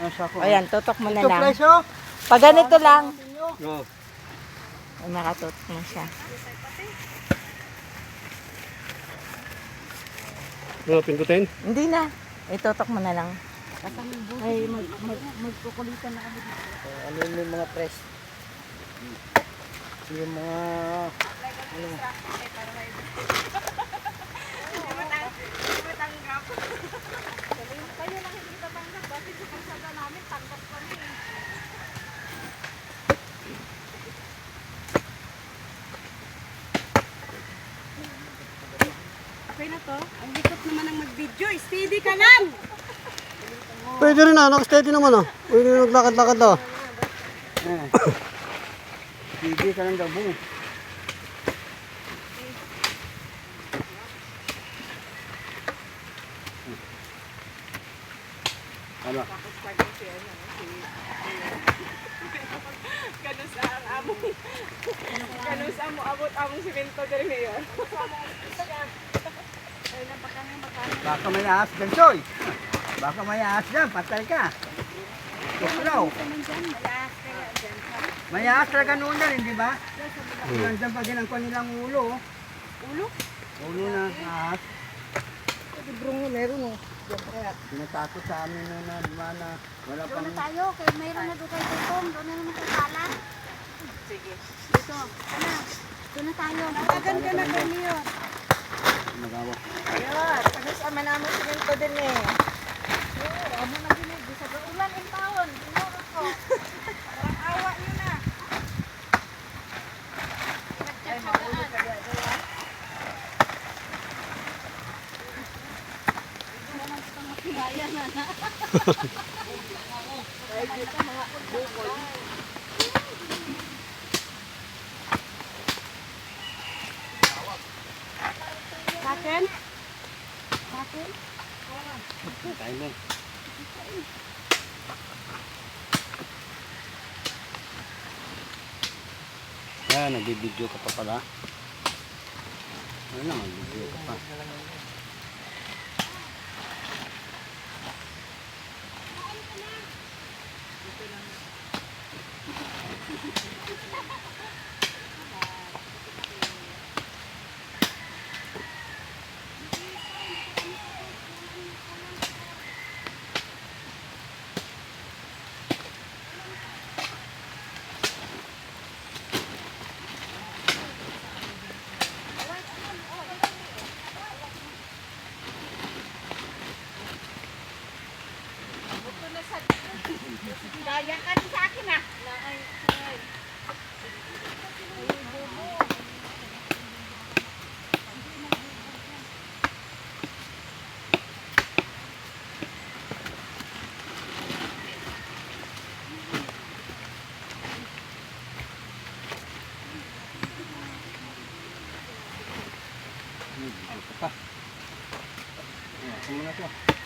Nasa ko. Ayan, tutok mo na lang. Pag ganito lang, Oh. ay nakatutok mo siya. Ano, pindutin? Hindi na. Itutok mo na lang. Ay, mag, mag, magkukulitan na kami dito. Ano yung mga press? Yung mga... Ano? Okay na to. Ang likot naman ng mag-video. Steady ka lang! Pwede rin ah, nakasteady naman ah. Pwede rin naglakad-lakad ah. Eh. Hindi ka lang daw buo. Ano? Ganun sa ang amo. Ganun sa among simento diri ngayon. Baka may ahas dyan, Soy. Baka may ahas dyan, patay ka. Tuklaw. May ahas talaga noon na rin, di ba? Nandyan pa din ang kanilang ulo. oh. Ulo? Ulo na ahas. Librong mo meron oh. Tinatakot sa amin na na, di ba, na wala Doon pang... na tayo, kaya mayroon na doon kayo tutong, doon na naman kayo kalat. Sige. Dito, ano, doon na tayo. Tawagan ka na Magawa. Ayun, pag-usama namin simento din eh. Amo na ginig, sa ulan ang taon. Tinurot ko. Parang awa niyo na. Nagchat sa daan. Sa akin? Tayo mo. Yan, nagbibideo ka pa pala. Ano na, magbibideo ka pa. Gaya ka din sa akin ah. Hmm, ka pa. Ayan,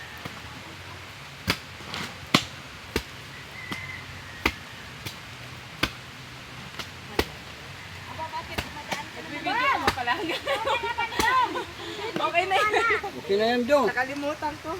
okay na yun. Okay na yan, Dong. Nakalimutan ko.